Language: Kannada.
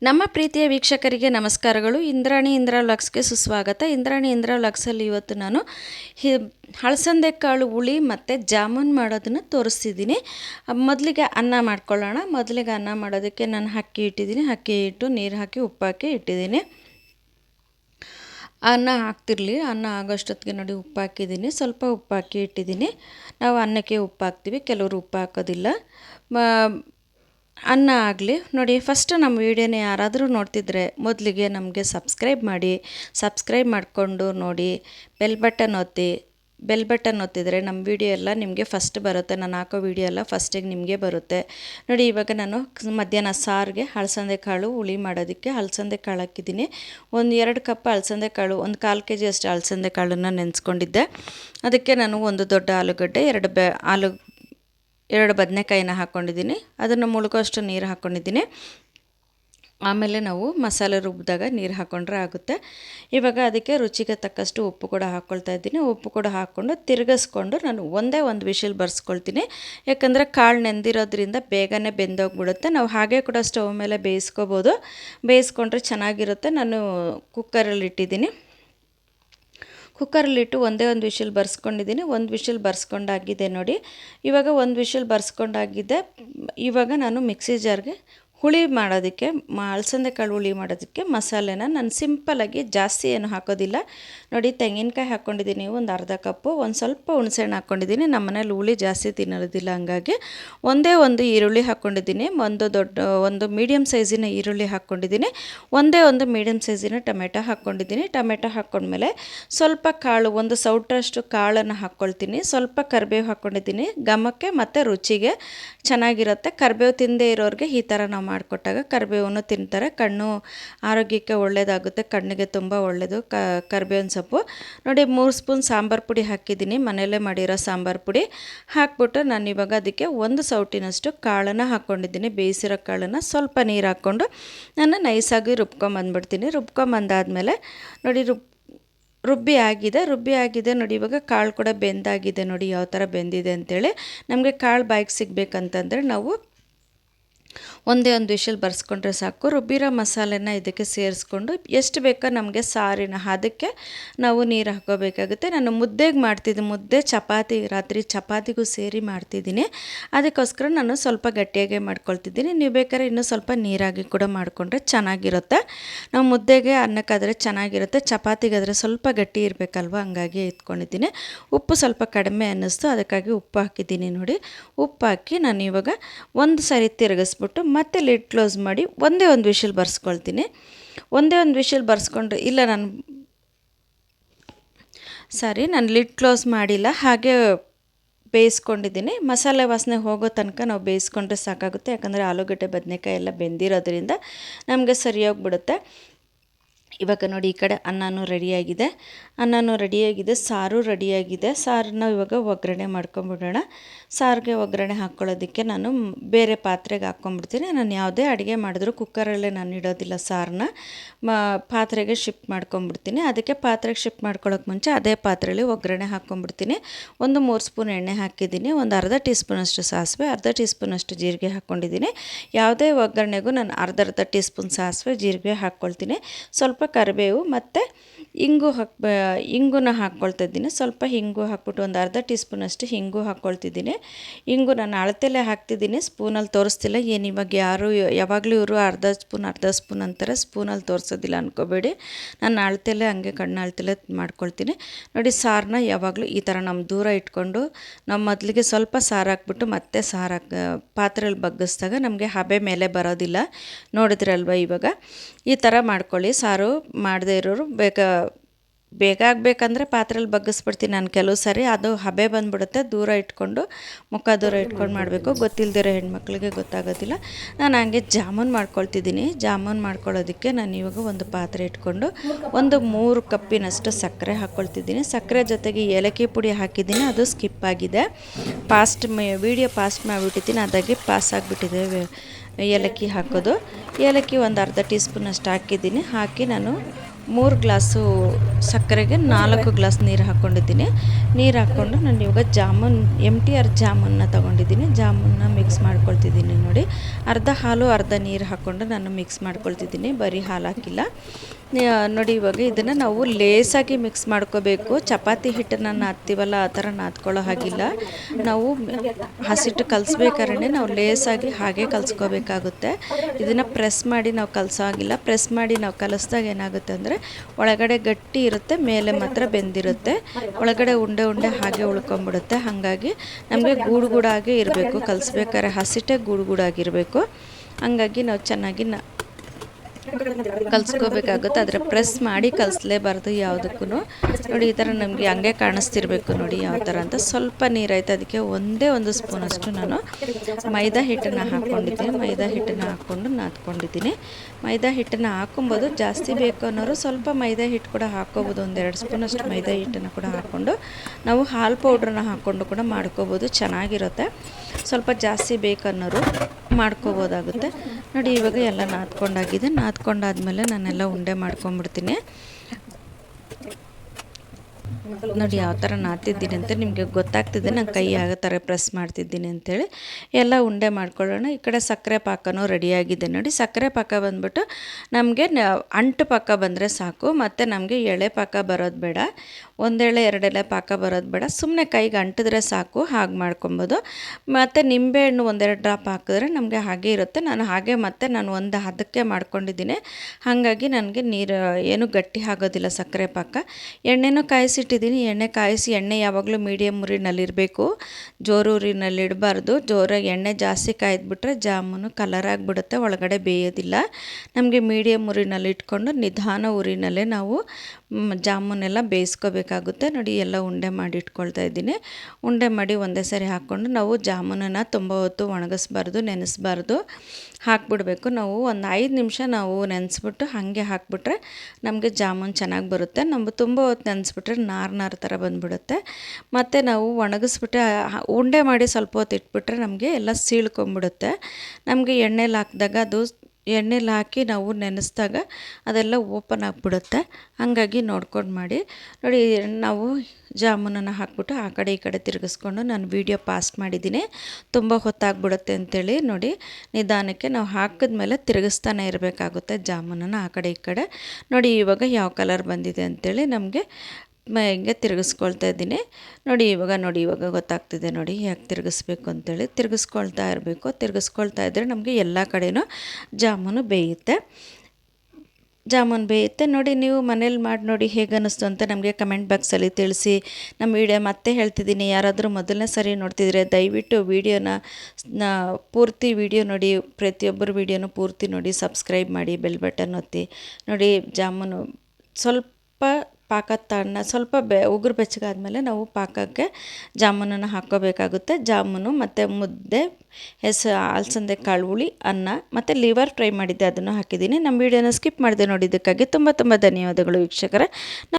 ನಮ್ಮ ಪ್ರೀತಿಯ ವೀಕ್ಷಕರಿಗೆ ನಮಸ್ಕಾರಗಳು. ಇಂದ್ರಾಣಿ ಇಂದ್ರ ಲಕ್ಸ್ಗೆ ಸುಸ್ವಾಗತ. ಇಂದ್ರಾಣಿ ಇಂದ್ರ ಲಕ್ಸಲ್ಲಿ ಇವತ್ತು ನಾನು ಹಿ, ಹಳಸಂದೆ ಕಾಳು ಹುಳಿ ಮತ್ತು ಜಾಮೂನ್ ಮಾಡೋದನ್ನು ತೋರಿಸ್ತಿದ್ದೀನಿ. ಮೊದಲಿಗೆ ಅನ್ನ ಮಾಡ್ಕೊಳ್ಳೋಣ. ಮೊದಲಿಗೆ ಅನ್ನ ಮಾಡೋದಕ್ಕೆ ನಾನು ಅಕ್ಕಿ ಇಟ್ಟಿದ್ದೀನಿ. ಅಕ್ಕಿ ಇಟ್ಟು ನೀರು ಹಾಕಿ ಉಪ್ಪು ಹಾಕಿ ಇಟ್ಟಿದ್ದೀನಿ. ಅನ್ನ ಹಾಕ್ತಿರ್ಲಿ. ಅನ್ನ ಆಗೋಷ್ಟೊತ್ತಿಗೆ ನೋಡಿ ಉಪ್ಪು ಹಾಕಿದ್ದೀನಿ. ಸ್ವಲ್ಪ ಉಪ್ಪು ಹಾಕಿ ಇಟ್ಟಿದ್ದೀನಿ. ನಾವು ಅನ್ನಕ್ಕೆ ಉಪ್ಪು ಹಾಕ್ತೀವಿ. ಕೆಲವರು ಉಪ್ಪು ಹಾಕೋದಿಲ್ಲ. ಅನ್ನ ಆಗಲಿ, ನೋಡಿ ಫಸ್ಟ್ ನಮ್ಮ ವೀಡಿಯೋನ ಯಾರಾದರೂ ನೋಡ್ತಿದ್ರೆ ಮೊದಲಿಗೆ ನಮಗೆ ಸಬ್ಸ್ಕ್ರೈಬ್ ಮಾಡಿ ಸಬ್ಸ್ಕ್ರೈಬ್ ಮಾಡಿಕೊಂಡು ನೋಡಿ ಬೆಲ್ ಬಟನ್ ಒತ್ತಿ ಬೆಲ್ ಬಟನ್ ಒತ್ತಿದರೆ ನಮ್ಮ ವಿಡಿಯೋ ಎಲ್ಲ ನಿಮಗೆ ಫಸ್ಟ್ ಬರುತ್ತೆ. ನಾನು ಹಾಕೋ ವೀಡಿಯೋ ಎಲ್ಲ ಫಸ್ಟಿಗೆ ನಿಮಗೆ ಬರುತ್ತೆ. ನೋಡಿ, ಇವಾಗ ನಾನು ಮಧ್ಯಾಹ್ನ ಸಾರಿಗೆ ಹಳಸಂದೆ ಕಾಳು ಹುಳಿ ಮಾಡೋದಕ್ಕೆ ಹಳಸಂದೆ ಕಾಳು ಹಾಕಿದ್ದೀನಿ. ಒಂದು ಎರಡು ಕಪ್ ಹಳಸಂದೆ ಕಾಳು, ಒಂದು ಕಾಲು ಕೆ ಜಿ ಅಷ್ಟು ಹಳಸಂದೆ ಕಾಳನ್ನು ನೆನೆಸ್ಕೊಂಡಿದ್ದೆ. ಅದಕ್ಕೆ ನಾನು ಒಂದು ದೊಡ್ಡ ಆಲೂಗಡ್ಡೆ, ಎರಡು ಬೆ ಆಲೂ ಎರಡು ಬದನೆಕಾಯಿನ ಹಾಕ್ಕೊಂಡಿದ್ದೀನಿ ಅದನ್ನು ಮುಳುಗೋಷ್ಟು ನೀರು ಹಾಕ್ಕೊಂಡಿದ್ದೀನಿ ಆಮೇಲೆ ನಾವು ಮಸಾಲೆ ರುಬ್ಬಿದಾಗ ನೀರು ಹಾಕ್ಕೊಂಡ್ರೆ ಆಗುತ್ತೆ. ಇವಾಗ ಅದಕ್ಕೆ ರುಚಿಗೆ ತಕ್ಕಷ್ಟು ಉಪ್ಪು ಕೂಡ ಹಾಕ್ಕೊಳ್ತಾ ಇದ್ದೀನಿ. ಉಪ್ಪು ಕೂಡ ಹಾಕ್ಕೊಂಡು ತಿರುಗಿಸ್ಕೊಂಡು ನಾನು ಒಂದೇ ಒಂದು ವಿಷಲ್ ಬರ್ಸ್ಕೊಳ್ತೀನಿ. ಯಾಕಂದರೆ ಕಾಳು ನೆಂದಿರೋದ್ರಿಂದ ಬೇಗನೆ ಬೆಂದೋಗ್ಬಿಡುತ್ತೆ. ನಾವು ಹಾಗೆ ಕೂಡ ಸ್ಟವ್ ಮೇಲೆ ಬೇಯಿಸ್ಕೋಬೋದು. ಬೇಯಿಸ್ಕೊಂಡ್ರೆ ಚೆನ್ನಾಗಿರುತ್ತೆ. ನಾನು ಕುಕ್ಕರಲ್ಲಿ ಇಟ್ಟಿದ್ದೀನಿ. ಕುಕ್ಕರಲ್ಲಿಟ್ಟು ಒಂದೇ ಒಂದು ವಿಷಲ್ ಬರ್ಸ್ಕೊಂಡಿದ್ದೀನಿ. ಒಂದು ವಿಷಲ್ ಬರ್ಸ್ಕೊಂಡಾಗಿದೆ ನೋಡಿ. ಇವಾಗ ಒಂದು ವಿಷಲ್ ಬರ್ಸ್ಕೊಂಡಾಗಿದೆ. ಇವಾಗ ನಾನು ಮಿಕ್ಸಿ ಜಾರ್ಗೆ ಹುಳಿ ಮಾಡೋದಕ್ಕೆ, ಮ ಅಲಸಂದೆ ಕಾಳು ಹುಳಿ ಮಾಡೋದಕ್ಕೆ ಮಸಾಲೆನ ನಾನು ಸಿಂಪಲಾಗಿ ಜಾಸ್ತಿ ಏನು ಹಾಕೋದಿಲ್ಲ. ನೋಡಿ, ತೆಂಗಿನಕಾಯಿ ಹಾಕ್ಕೊಂಡಿದ್ದೀನಿ ಒಂದು ಅರ್ಧ ಕಪ್ಪು, ಒಂದು ಸ್ವಲ್ಪ ಹುಣಸೆಹಣ್ಣು ಹಾಕ್ಕೊಂಡಿದ್ದೀನಿ ನಮ್ಮ ಮನೇಲಿ ಹುಳಿ ಜಾಸ್ತಿ ತಿನ್ನೋದಿಲ್ಲ ಹಂಗಾಗಿ ಒಂದೇ ಒಂದು ಈರುಳ್ಳಿ ಹಾಕ್ಕೊಂಡಿದ್ದೀನಿ ಒಂದು ದೊಡ್ಡ, ಒಂದು ಮೀಡಿಯಮ್ ಸೈಜಿನ ಈರುಳ್ಳಿ ಹಾಕ್ಕೊಂಡಿದ್ದೀನಿ ಒಂದೇ ಒಂದು ಮೀಡಿಯಮ್ ಸೈಜಿನ ಟೊಮೆಟೊ ಹಾಕ್ಕೊಂಡಿದ್ದೀನಿ ಟೊಮೆಟೊ ಹಾಕ್ಕೊಂಡ್ಮೇಲೆ ಸ್ವಲ್ಪ ಕಾಳು, ಒಂದು ಸೌಟಷ್ಟು ಕಾಳನ್ನು ಹಾಕ್ಕೊಳ್ತೀನಿ ಸ್ವಲ್ಪ ಕರಿಬೇವು ಹಾಕ್ಕೊಂಡಿದ್ದೀನಿ ಘಮಕ್ಕೆ ಮತ್ತು ರುಚಿಗೆ ಚೆನ್ನಾಗಿರುತ್ತೆ. ಕರಿಬೇವು ತಿಂದೇ ಇರೋರಿಗೆ ಈ ಥರ ನಾವು ಮಾಡಿಕೊಟ್ಟಾಗ ಕರಿಬೇವನ್ನು ತಿಂತಾರೆ. ಕಣ್ಣು ಆರೋಗ್ಯಕ್ಕೆ ಒಳ್ಳೆಯದಾಗುತ್ತೆ ಕಣ್ಣಿಗೆ ತುಂಬ ಒಳ್ಳೆಯದು ಕರಿಬೇವಿನ ಸೊಪ್ಪು. ನೋಡಿ, ಮೂರು ಸ್ಪೂನ್ ಸಾಂಬಾರು ಪುಡಿ ಹಾಕಿದ್ದೀನಿ. ಮನೆಯಲ್ಲೇ ಮಾಡಿರೋ ಸಾಂಬಾರು ಪುಡಿ. ಹಾಕ್ಬಿಟ್ಟು ನಾನು ಇವಾಗ ಅದಕ್ಕೆ ಒಂದು ಸೌಟಿನಷ್ಟು ಕಾಳನ್ನು ಹಾಕ್ಕೊಂಡಿದ್ದೀನಿ. ಬೇಯಿಸಿರೋ ಕಾಳನ್ನು ಸ್ವಲ್ಪ ನೀರು ಹಾಕ್ಕೊಂಡು ನಾನು ನೈಸಾಗಿ ರುಬ್ಕೊಂಬಂದ್ಬಿಡ್ತೀನಿ ರುಬ್ಕೊಂಬಂದಾದಮೇಲೆ ನೋಡಿ, ರುಬ್, ರುಬ್ಬಿ ಆಗಿದೆ. ರುಬ್ಬಿ ಆಗಿದೆ ನೋಡಿ, ಇವಾಗ ಕಾಳು ಕೂಡ ಬೆಂದಾಗಿದೆ ನೋಡಿ, ಯಾವ ಥರ ಬೆಂದಿದೆ ಅಂತೇಳಿ. ನಮಗೆ ಕಾಳು ಬಾಯಿಗೆ ಸಿಗಬೇಕಂತಂದರೆ ನಾವು ಒಂದೇ ಒಂದು ವಿಷಲ್ ಬರ್ಸ್ಕೊಂಡ್ರೆ ಸಾಕು. ರುಬ್ಬಿರೋ ಮಸಾಲೆನ ಇದಕ್ಕೆ ಸೇರಿಸ್ಕೊಂಡು ಎಷ್ಟು ಬೇಕೋ ನಮಗೆ ಸಾರಿನ ಅದಕ್ಕೆ ನಾವು ನೀರು ಹಾಕೋಬೇಕಾಗುತ್ತೆ ನಾನು ಮುದ್ದೆಗೆ ಮಾಡ್ತಿದ್ದೆ ಮುದ್ದೆ ಚಪಾತಿ, ರಾತ್ರಿ ಚಪಾತಿಗೂ ಸೇರಿ ಮಾಡ್ತಿದ್ದೀನಿ. ಅದಕ್ಕೋಸ್ಕರ ನಾನು ಸ್ವಲ್ಪ ಗಟ್ಟಿಯಾಗೆ ಮಾಡ್ಕೊಳ್ತಿದ್ದೀನಿ. ನೀವು ಬೇಕಾದ್ರೆ ಇನ್ನೂ ಸ್ವಲ್ಪ ನೀರಾಗಿ ಕೂಡ ಮಾಡಿಕೊಂಡ್ರೆ ಚೆನ್ನಾಗಿರುತ್ತೆ. ನಾವು ಮುದ್ದೆಗೆ ಅನ್ನಕ್ಕಾದರೆ ಚೆನ್ನಾಗಿರುತ್ತೆ, ಚಪಾತಿಗಾದರೆ ಸ್ವಲ್ಪ ಗಟ್ಟಿ ಇರಬೇಕಲ್ವ? ಹಂಗಾಗಿ ಇಟ್ಕೊಂಡಿದ್ದೀನಿ. ಉಪ್ಪು ಸ್ವಲ್ಪ ಕಡಿಮೆ ಅನ್ನಿಸ್ತು, ಅದಕ್ಕಾಗಿ ಉಪ್ಪು ಹಾಕಿದ್ದೀನಿ ನೋಡಿ. ಉಪ್ಪು ಹಾಕಿ ನಾನು ಇವಾಗ ಒಂದು ಸಾರಿ ತಿರುಗಿಸ್ಬಿಟ್ಟು ಮತ್ತೆ ಲಿಡ್ ಕ್ಲೋಸ್ ಮಾಡಿ ಒಂದೇ ಒಂದು ವಿಷಲ್ ಬರ್ಸ್ಕೊಳ್ತೀನಿ. ಒಂದೇ ಒಂದು ವಿಷಲ್ ಬರ್ಸ್ಕೊಂಡು ಇಲ್ಲ ನಾನು ಸಾರಿ, ನಾನು ಲಿಡ್ ಕ್ಲೋಸ್ ಮಾಡಿಲ್ಲ, ಹಾಗೆ ಬೇಯಿಸ್ಕೊಂಡಿದ್ದೀನಿ. ಮಸಾಲೆ ವಾಸನೆ ಹೋಗೋ ತನಕ ನಾವು ಬೇಯಿಸ್ಕೊಂಡ್ರೆ ಸಾಕಾಗುತ್ತೆ, ಯಾಕಂದರೆ ಆಲೂಗಡ್ಡೆ, ಬದನೆಕಾಯಿ ಎಲ್ಲ ಬೆಂದಿರೋದ್ರಿಂದ ನಮಗೆ ಸರಿಯೋಗಿಬಿಡುತ್ತೆ. ಇವಾಗ ನೋಡಿ ಈ ಕಡೆ ಅನ್ನನೂ ರೆಡಿಯಾಗಿದೆ. ಅನ್ನನೂ ರೆಡಿಯಾಗಿದೆ, ಸಾರು ರೆಡಿಯಾಗಿದೆ. ಸಾರನ್ನ ಇವಾಗ ಒಗ್ಗರಣೆ ಮಾಡ್ಕೊಂಬಿಡೋಣ. ಸಾರಿಗೆ ಒಗ್ಗರಣೆ ಹಾಕ್ಕೊಳ್ಳೋದಕ್ಕೆ ನಾನು ಬೇರೆ ಪಾತ್ರೆಗೆ ಹಾಕ್ಕೊಂಬಿಡ್ತೀನಿ. ನಾನು ಯಾವುದೇ ಅಡುಗೆ ಮಾಡಿದ್ರು ಕುಕ್ಕರಲ್ಲೇ ನಾನು ಇಡೋದಿಲ್ಲ ಸಾರನ್ನ. ಪಾತ್ರೆಗೆ ಶಿಫ್ಟ್ ಮಾಡ್ಕೊಂಬಿಡ್ತೀನಿ. ಅದಕ್ಕೆ ಪಾತ್ರೆಗೆ ಶಿಫ್ಟ್ ಮಾಡ್ಕೊಳ್ಳೋಕೆ ಮುಂಚೆ ಅದೇ ಪಾತ್ರೆಯಲ್ಲಿ ಒಗ್ಗರಣೆ ಹಾಕ್ಕೊಂಬಿಡ್ತೀನಿ. ಒಂದು ಮೂರು ಸ್ಪೂನ್ ಎಣ್ಣೆ ಹಾಕಿದ್ದೀನಿ. ಒಂದು ಅರ್ಧ ಟೀ ಸ್ಪೂನಷ್ಟು ಸಾಸಿವೆ, ಅರ್ಧ ಟೀ ಸ್ಪೂನಷ್ಟು ಜೀರಿಗೆ ಹಾಕ್ಕೊಂಡಿದ್ದೀನಿ. ಯಾವುದೇ ಒಗ್ಗರಣೆಗೂ ನಾನು ಅರ್ಧ ಅರ್ಧ ಟೀ ಸ್ಪೂನ್ ಸಾಸಿವೆ, ಜೀರಿಗೆ ಹಾಕ್ಕೊಳ್ತೀನಿ. ಸ್ವಲ್ಪ ಕರಿಬೇವು ಮತ್ತು ಇಂಗು ಹಾಕ್ ಇಂಗುನ ಹಾಕ್ಕೊಳ್ತಿದ್ದೀನಿ ಸ್ವಲ್ಪ ಹಿಂಗು ಹಾಕ್ಬಿಟ್ಟು ಒಂದು ಅರ್ಧ ಟೀ ಸ್ಪೂನಷ್ಟು ಹಿಂಗು ಹಾಕ್ಕೊಳ್ತಿದ್ದೀನಿ. ಇಂಗು ನಾನು ಅಳತೆಲೆ ಹಾಕ್ತಿದ್ದೀನಿ. ಸ್ಪೂನಲ್ಲಿ ತೋರಿಸ್ತಿಲ್ಲ. ಏನು ಇವಾಗ ಯಾರು ಯಾವಾಗಲೂ ಇವರು ಅರ್ಧ ಸ್ಪೂನ್ ಅರ್ಧ ಸ್ಪೂನ್ ಅಂತಾರೆ. ಸ್ಪೂನಲ್ಲಿ ತೋರಿಸೋದಿಲ್ಲ ಅನ್ಕೋಬೇಡಿ. ನಾನು ಅಳತೆಲೆ ಹಂಗೆ ಕಣ್ಣು ಅಳತೆಲೆ ಮಾಡ್ಕೊಳ್ತೀನಿ. ನೋಡಿ ಸಾರನ್ನ ಯಾವಾಗಲೂ ಈ ಥರ ನಮ್ಮ ದೂರ ಇಟ್ಕೊಂಡು ನಮ್ಮ ಮೊದಲಿಗೆ ಸ್ವಲ್ಪ ಸಾರು ಹಾಕ್ಬಿಟ್ಟು ಮತ್ತೆ ಸಾರು ಹಾಕಿ ಪಾತ್ರೆಯಲ್ಲಿ ಬಗ್ಗಿಸ್ದಾಗ ನಮಗೆ ಹಬೆ ಮೇಲೆ ಬರೋದಿಲ್ಲ. ನೋಡಿದ್ರಲ್ವ ಇವಾಗ? ಈ ಥರ ಮಾಡ್ಕೊಳ್ಳಿ. ಸಾರು ಮಾಡದೇ ಇರೋರು ಬೇಗ ಬೇಗ ಪಾತ್ರೆಲಿ ಬಗ್ಗಿಸ್ಬಿಡ್ತೀನಿ ನಾನು ಕೆಲವು ಸಾರಿ. ಅದು ಹಬೆ ಬಂದ್ಬಿಡುತ್ತೆ, ದೂರ ಇಟ್ಕೊಂಡು, ಮುಖ ದೂರ ಇಟ್ಕೊಂಡು ಮಾಡಬೇಕು. ಗೊತ್ತಿಲ್ಲದಿರೋ ಹೆಣ್ಮಕ್ಳಿಗೆ ಗೊತ್ತಾಗೋದಿಲ್ಲ. ನಾನು ಹಂಗೆ ಜಾಮೂನ್ ಮಾಡ್ಕೊಳ್ತಿದ್ದೀನಿ. ಜಾಮೂನ್ ಮಾಡ್ಕೊಳ್ಳೋದಕ್ಕೆ ನಾನು ಇವಾಗ ಒಂದು ಪಾತ್ರೆ ಇಟ್ಕೊಂಡು, ಒಂದು ಮೂರು ಕಪ್ಪಿನಷ್ಟು ಸಕ್ಕರೆ ಹಾಕ್ಕೊಳ್ತಿದ್ದೀನಿ ಸಕ್ಕರೆ ಜೊತೆಗೆ ಏಲಕ್ಕಿ ಪುಡಿ ಹಾಕಿದ್ದೀನಿ. ಅದು ಸ್ಕಿಪ್ ಆಗಿದೆ. ಪಾಸ್ಟ್ ವೀಡಿಯೋ ಪಾಸ್ಟ್ ಮಾಡಿಬಿಟ್ಟಿದ್ದೀನಿ. ಅದಾಗಿ ಪಾಸ್ ಆಗಿಬಿಟ್ಟಿದೆ ಏಲಕ್ಕಿ ಹಾಕೋದು. ಏಲಕ್ಕಿ ಒಂದು ಅರ್ಧ ಟೀ ಸ್ಪೂನಷ್ಟು ಹಾಕಿದ್ದೀನಿ. ಹಾಕಿ ನಾನು ಮೂರು ಗ್ಲಾಸು ಸಕ್ಕರೆಗೆ ನಾಲ್ಕು ಗ್ಲಾಸ್ ನೀರು ಹಾಕ್ಕೊಂಡಿದ್ದೀನಿ. ನೀರು ಹಾಕ್ಕೊಂಡು ನಾನು ಇವಾಗ ಜಾಮೂನ್ ಎಂ ಟಿ ಆರ್ ಜಾಮೂನ್ನ ತೊಗೊಂಡಿದ್ದೀನಿ. ಜಾಮೂನ್ನ ಮಿಕ್ಸ್ ಮಾಡ್ಕೊಳ್ತಿದ್ದೀನಿ ನೋಡಿ. ಅರ್ಧ ಹಾಲು, ಅರ್ಧ ನೀರು ಹಾಕ್ಕೊಂಡು ನಾನು ಮಿಕ್ಸ್ ಮಾಡ್ಕೊಳ್ತಿದ್ದೀನಿ. ಬರೀ ಹಾಲು ಹಾಕಿಲ್ಲ. ನೋಡಿ ಇವಾಗ ಇದನ್ನು ನಾವು ಲೇಸಾಗಿ ಮಿಕ್ಸ್ ಮಾಡ್ಕೋಬೇಕು. ಚಪಾತಿ ಹಿಟ್ಟನ್ನು ನಾದ್ತೀವಲ್ಲ, ಆ ಥರ ನಾದ್ಕೊಳ್ಳೋ ಹಾಗಿಲ್ಲ. ನಾವು ಹಸಿಟ್ಟು ಕಲಿಸ್ಬೇಕಾದ್ರೆ ನಾವು ಲೇಸಾಗಿ ಹಾಗೆ ಕಲಿಸ್ಕೋಬೇಕಾಗುತ್ತೆ. ಇದನ್ನು ಪ್ರೆಸ್ ಮಾಡಿ ನಾವು ಕಲಸೋ ಹಾಗಿಲ್ಲ. ಪ್ರೆಸ್ ಮಾಡಿ ನಾವು ಕಲಿಸ್ದಾಗ ಏನಾಗುತ್ತೆ ಅಂದರೆ, ಒಳಗಡೆ ಗಟ್ಟಿ ಇರುತ್ತೆ, ಮೇಲೆ ಮಾತ್ರ ಬೆಂದಿರುತ್ತೆ. ಒಳಗಡೆ ಉಂಡೆ ಉಂಡೆ ಹಾಗೆ ಉಳ್ಕೊಂಬಿಡುತ್ತೆ. ಹಾಗಾಗಿ ನಮಗೆ ಗೂಡು ಗೂಡಾಗಿ ಇರಬೇಕು. ಕಲಿಸ್ಬೇಕಾದ್ರೆ ಹಸಿಟ್ಟೆ ಗೂಡು ಗೂಡಾಗಿರಬೇಕು. ಹಂಗಾಗಿ ನಾವು ಚೆನ್ನಾಗಿ ನ ಕಲ್ಸ್ಕೋಬೇಕಾಗುತ್ತೆ, ಆದರೆ ಪ್ರೆಸ್ ಮಾಡಿ ಕಲಿಸ್ಲೇಬಾರ್ದು ಯಾವುದಕ್ಕೂ ನೋಡಿ, ಈ ಥರ ನಮಗೆ ಹಂಗೆ ಕಾಣಿಸ್ತಿರ್ಬೇಕು ನೋಡಿ ಯಾವ ಥರ ಅಂತ. ಸ್ವಲ್ಪ ನೀರಾಯ್ತು, ಅದಕ್ಕೆ ಒಂದೇ ಒಂದು ಸ್ಪೂನಷ್ಟು ನಾನು ಮೈದಾ ಹಿಟ್ಟನ್ನು ಹಾಕ್ಕೊಂಡಿದ್ದೀನಿ. ಮೈದಾ ಹಿಟ್ಟನ್ನು ಹಾಕ್ಕೊಂಡು ನಾದ್ಕೊಂಡಿದ್ದೀನಿ. ಮೈದಾ ಹಿಟ್ಟನ್ನು ಹಾಕೊಬೋದು ಜಾಸ್ತಿ ಬೇಕು ಅನ್ನೋರು ಸ್ವಲ್ಪ ಮೈದಾ ಹಿಟ್ಟು ಕೂಡ ಹಾಕ್ಕೋಬೋದು. ಒಂದೆರಡು ಸ್ಪೂನಷ್ಟು ಮೈದಾ ಹಿಟ್ಟನ್ನು ಕೂಡ ಹಾಕ್ಕೊಂಡು ನಾವು ಹಾಲು ಪೌಡ್ರನ್ನ ಹಾಕ್ಕೊಂಡು ಕೂಡ ಮಾಡ್ಕೋಬೋದು. ಚೆನ್ನಾಗಿರುತ್ತೆ. ಸ್ವಲ್ಪ ಜಾಸ್ತಿ ಬೇಕನ್ನೋರು ಮಾಡ್ಕೋಬೋದಾಗುತ್ತೆ. ನೋಡಿ, ಇವಾಗ ಎಲ್ಲ ನಾದ್ಕೊಂಡಾಗಿದೆ. ನಾದ್ಕೊಂಡಾದ್ಮೇಲೆ ನಾನೆಲ್ಲ ಉಂಡೆ ಮಾಡ್ಕೊಂಬಿಡ್ತೀನಿ. ನೋಡಿ, ಯಾವ ಥರ ನಾತಿದ್ದೀನಿ ಅಂತ ನಿಮಗೆ ಗೊತ್ತಾಗ್ತಿದೆ. ನಾನು ಕೈ ಆಗೋ ಥರ ಪ್ರೆಸ್ ಮಾಡ್ತಿದ್ದೀನಿ ಅಂತೇಳಿ. ಎಲ್ಲ ಉಂಡೆ ಮಾಡ್ಕೊಳ್ಳೋಣ. ಈ ಕಡೆ ಸಕ್ಕರೆ ಪಾಕನೂ ರೆಡಿಯಾಗಿದೆ. ನೋಡಿ, ಸಕ್ಕರೆ ಪಾಕ ಬಂದ್ಬಿಟ್ಟು ನಮಗೆ ಅಂಟು ಪಾಕ ಬಂದರೆ ಸಾಕು. ಮತ್ತು ನಮಗೆ ಎಳೆ ಪಾಕ ಬರೋದು ಬೇಡ. ಒಂದೆಳೆ ಎರಡೆಲೆ ಪಾಕ ಬರೋದು ಬೇಡ. ಸುಮ್ಮನೆ ಕೈಗೆ ಅಂಟಿದ್ರೆ ಸಾಕು, ಹಾಗೆ ಮಾಡ್ಕೊಬೋದು. ಮತ್ತು ನಿಂಬೆಹಣ್ಣು ಒಂದೆರಡು ಡ್ರಾಪ್ ಹಾಕಿದ್ರೆ ನಮಗೆ ಹಾಗೆ ಇರುತ್ತೆ. ನಾನು ಹಾಗೆ ಮತ್ತೆ ನಾನು ಒಂದು ಹದಕ್ಕೆ ಮಾಡ್ಕೊಂಡಿದ್ದೀನಿ. ಹಾಗಾಗಿ ನನಗೆ ನೀರು ಏನು ಗಟ್ಟಿ ಆಗೋದಿಲ್ಲ ಸಕ್ಕರೆ ಪಾಕ. ಎಣ್ಣೆನೂ ಕಾಯಿಸಿಟ್ಟಿದ್ದೀನಿ. ಎಣ್ಣೆ ಕಾಯಿಸಿ, ಎಣ್ಣೆ ಯಾವಾಗಲೂ ಮೀಡಿಯಮ್ ಉರಿನಲ್ಲಿರಬೇಕು ಜೋರು ಉರಿನಲ್ಲಿ ಇಡಬಾರ್ದು. ಜೋರಾಗಿ ಎಣ್ಣೆ ಜಾಸ್ತಿ ಕಾಯ್ದುಬಿಟ್ರೆ ಜಾಮೂನು ಕಲರ್ ಆಗಿಬಿಡುತ್ತೆ, ಒಳಗಡೆ ಬೇಯೋದಿಲ್ಲ. ನಮಗೆ ಮೀಡಿಯಮ್ ಉರಿನಲ್ಲಿ ಇಟ್ಕೊಂಡು ನಿಧಾನ ಉರಿನಲ್ಲೇ ನಾವು ಜಾಮೂನೆಲ್ಲ ಬೇಯಿಸ್ಕೋಬೇಕಾಗುತ್ತೆ. ನೋಡಿ, ಎಲ್ಲ ಉಂಡೆ ಮಾಡಿ ಇಟ್ಕೊಳ್ತಾ ಇದ್ದೀನಿ. ಉಂಡೆ ಮಾಡಿ ಒಂದೇ ಸರಿ ಹಾಕ್ಕೊಂಡು ನಾವು ಜಾಮೂನನ್ನು ತುಂಬ ಹೊತ್ತು ಒಣಗಿಸ್ಬಾರ್ದು, ನೆನೆಸ್ಬಾರ್ದು. ಹಾಕ್ಬಿಡ್ಬೇಕು. ನಾವು ಒಂದು ಐದು ನಿಮಿಷ ನಾವು ನೆನೆಸ್ಬಿಟ್ಟು ಹಾಗೆ ಹಾಕ್ಬಿಟ್ರೆ ನಮಗೆ ಜಾಮೂನ್ ಚೆನ್ನಾಗಿ ಬರುತ್ತೆ. ನಮ್ಮ ತುಂಬ ಹೊತ್ತು ನೆನೆಸ್ಬಿಟ್ರೆ ನಾರು ನಾರು ಥರ ಬಂದುಬಿಡುತ್ತೆ. ಮತ್ತು ನಾವು ಒಣಗಿಸ್ಬಿಟ್ಟು ಉಂಡೆ ಮಾಡಿ ಸ್ವಲ್ಪ ಹೊತ್ತು ಇಟ್ಬಿಟ್ರೆ ನಮಗೆ ಎಲ್ಲ ಸೀಳ್ಕೊಂಬಿಡುತ್ತೆ. ನಮಗೆ ಎಣ್ಣೆಲಿ ಹಾಕಿದಾಗ ಅದು ಎಣ್ಣೆಲಿ ಹಾಕಿ ನಾವು ನೆನೆಸಿದಾಗ ಅದೆಲ್ಲ ಓಪನ್ ಆಗಿಬಿಡುತ್ತೆ. ಹಾಗಾಗಿ ನೋಡ್ಕೊಂಡು ಮಾಡಿ. ನೋಡಿ, ನಾವು ಜಾಮೂನನ್ನು ಹಾಕ್ಬಿಟ್ಟು ಆ ಕಡೆ ಈ ಕಡೆ ತಿರುಗಿಸ್ಕೊಂಡು ನಾನು ವೀಡಿಯೋ ಪಾಸ್ಟ್ ಮಾಡಿದ್ದೀನಿ. ತುಂಬ ಹೊತ್ತಾಗ್ಬಿಡುತ್ತೆ ಅಂತೇಳಿ ನೋಡಿ, ನಿಧಾನಕ್ಕೆ ನಾವು ಹಾಕಿದ ಮೇಲೆ ತಿರುಗಿಸ್ತಾನೆ ಇರಬೇಕಾಗುತ್ತೆ ಜಾಮೂನನ್ನು ಆ ಕಡೆ ಈ ಕಡೆ. ನೋಡಿ, ಇವಾಗ ಯಾವ ಕಲರ್ ಬಂದಿದೆ ಅಂತೇಳಿ ನಮಗೆ ಹಿಂಗೆ ತಿರುಗಿಸ್ಕೊಳ್ತಾ ಇದ್ದೀನಿ. ನೋಡಿ, ಇವಾಗ ನೋಡಿ, ಇವಾಗ ಗೊತ್ತಾಗ್ತಿದೆ ನೋಡಿ, ಯಾಕೆ ತಿರುಗಿಸ್ಬೇಕು ಅಂತೇಳಿ. ತಿರುಗಿಸ್ಕೊಳ್ತಾ ಇರಬೇಕು. ತಿರುಗಿಸ್ಕೊಳ್ತಾ ಇದ್ದರೆ ನಮಗೆ ಎಲ್ಲ ಕಡೆಯೂ ಜಾಮೂನು ಬೇಯುತ್ತೆ. ಜಾಮೂನ್ ಬೇಯುತ್ತೆ. ನೋಡಿ, ನೀವು ಮನೇಲಿ ಮಾಡಿ ನೋಡಿ ಹೇಗೆ ಅನ್ನಿಸ್ತು ಅಂತ ನಮಗೆ ಕಮೆಂಟ್ ಬಾಕ್ಸಲ್ಲಿ ತಿಳಿಸಿ. ನಮ್ಮ ವಿಡಿಯೋ ಮತ್ತೆ ಹೇಳ್ತಿದ್ದೀನಿ. ಯಾರಾದರೂ ಮೊದಲನೇ ಸರಿ ನೋಡ್ತಿದ್ರೆ ದಯವಿಟ್ಟು ವೀಡಿಯೋನ ಪೂರ್ತಿ ವಿಡಿಯೋ ನೋಡಿ. ಪ್ರತಿಯೊಬ್ಬರು ವೀಡಿಯೋನು ಪೂರ್ತಿ ನೋಡಿ. ಸಬ್ಸ್ಕ್ರೈಬ್ ಮಾಡಿ, ಬೆಲ್ ಬಟನ್ ಒತ್ತಿ. ನೋಡಿ, ಜಾಮೂನು ಸ್ವಲ್ಪ ಪಾಕ ತಣ್ಣ ಸ್ವಲ್ಪ ಬೆ ಉಗುರು ಬೆಚ್ಚಗಾದಮೇಲೆ ನಾವು ಪಾಕಕ್ಕೆ ಜಾಮೂನನ್ನು ಹಾಕ್ಕೋಬೇಕಾಗುತ್ತೆ. ಜಾಮೂನು ಮತ್ತು ಮುದ್ದೆ, ಹೆಸ, ಅಲಸಂದೆ ಕಾಳು ಹುಳಿ ಅನ್ನ ಮತ್ತು ಲಿವರ್ ಫ್ರೈ ಮಾಡಿದ್ದೆ, ಅದನ್ನು ಹಾಕಿದ್ದೀನಿ. ನಮ್ಮ ವೀಡಿಯೋನ ಸ್ಕಿಪ್ ಮಾಡಿದೆ ನೋಡಿದ್ದಕ್ಕಾಗಿ ತುಂಬ ತುಂಬ ಧನ್ಯವಾದಗಳು ವೀಕ್ಷಕರೇ.